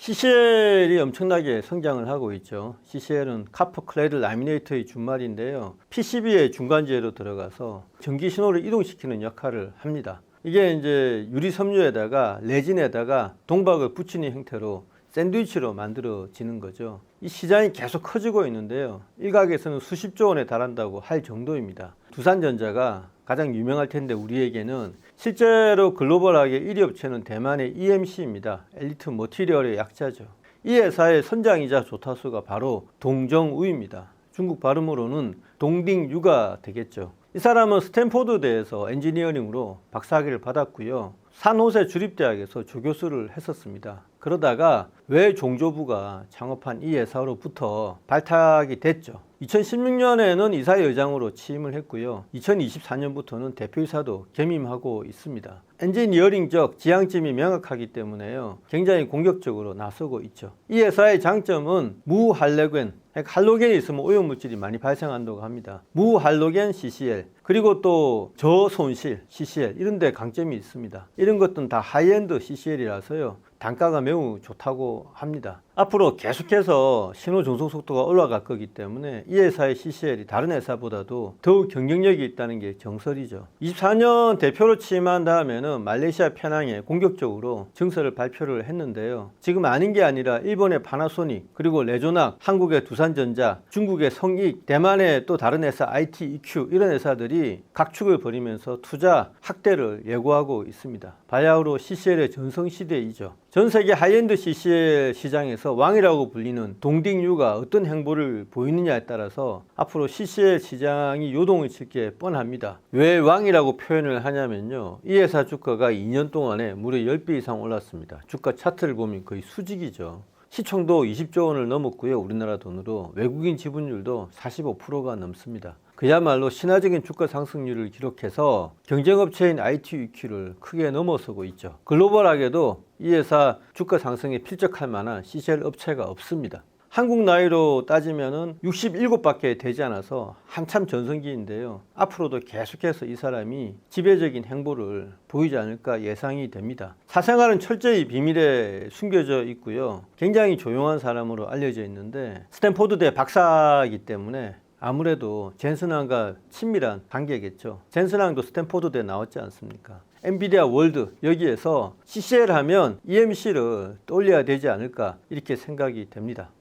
CCL이 엄청나게 성장을 하고 있죠. CCL은 카퍼 클레드 라미네이터의 준말인데요. PCB의 중간재로 들어가서 전기 신호를 이동시키는 역할을 합니다. 이게 이제 유리 섬유에다가 레진에다가 동박을 붙이는 형태로 샌드위치로 만들어지는 거죠. 이 시장이 계속 커지고 있는데요. 일각에서는 수십조 원에 달한다고 할 정도입니다. 두산전자가 가장 유명할 텐데 우리에게는 실제로 글로벌하게 1위 업체는 대만의 EMC입니다. 엘리트 머티리얼의 약자죠. 이 회사의 선장이자 조타수가 바로 동정우입니다. 중국 발음으로는 동딩유가 되겠죠. 이 사람은 스탠포드대에서 엔지니어링으로 박사학위를 받았고요. 산호세 주립대학에서 조교수를 했었습니다. 그러다가 왜 종조부가 창업한 이 회사로부터 발탁이 됐죠. 2016년에는 이사회 의장으로 취임을 했고요. 2024년부터는 대표이사도 겸임하고 있습니다. 엔지니어링적 지향점이 명확하기 때문에요. 굉장히 공격적으로 나서고 있죠. 이 회사의 장점은 무할로겐, 할로겐이 있으면 오염물질이 많이 발생한다고 합니다. 무할로겐 CCL, 그리고 또 저손실 CCL 이런 데 강점이 있습니다. 이런 것들은 다 하이엔드 CCL이라서요. 단가가 매우 좋다고 합니다. 앞으로 계속해서 신호 전송 속도가 올라갈 거기 때문에 이 회사의 CCL이 다른 회사보다도 더욱 경쟁력이 있다는 게 정설이죠. 24년 대표로 취임한 다음에는 말레이시아 편항에 공격적으로 증서를 발표를 했는데요. 지금 아닌 게 아니라 일본의 파나소닉, 그리고 레조낙, 한국의 두산 전자, 중국의 성익, 대만의 또 다른 회사 ITEQ 이런 회사들이 각축을 벌이면서 투자 확대를 예고하고 있습니다. 바야흐로 CCL의 전성시대이죠. 전 세계 하이엔드 CCL 시장에서 왕이라고 불리는 동딩유가 어떤 행보를 보이느냐에 따라서 앞으로 CCL 시장이 요동을 칠 게 뻔합니다. 왜 왕이라고 표현을 하냐면요. 이 회사 주가가 2년 동안에 무려 10배 이상 올랐습니다. 주가 차트를 보면 거의 수직이죠. 시총도 20조 원을 넘었고요. 우리나라 돈으로 외국인 지분율도 45%가 넘습니다. 그야말로 신화적인 주가 상승률을 기록해서 경쟁업체인 ITEQ를 크게 넘어서고 있죠. 글로벌하게도 이 회사 주가 상승에 필적할 만한 CCL 업체가 없습니다. 한국 나이로 따지면은 67밖에 되지 않아서 한참 전성기인데요. 앞으로도 계속해서 이 사람이 지배적인 행보를 보이지 않을까 예상이 됩니다. 사생활은 철저히 비밀에 숨겨져 있고요. 굉장히 조용한 사람으로 알려져 있는데 스탠포드대 박사이기 때문에 아무래도 젠슨왕과 친밀한 관계겠죠. 젠슨왕도 스탠포드대 나왔지 않습니까? 엔비디아 월드 여기에서 CCL 하면 EMC를 떠올려야 되지 않을까 이렇게 생각이 됩니다.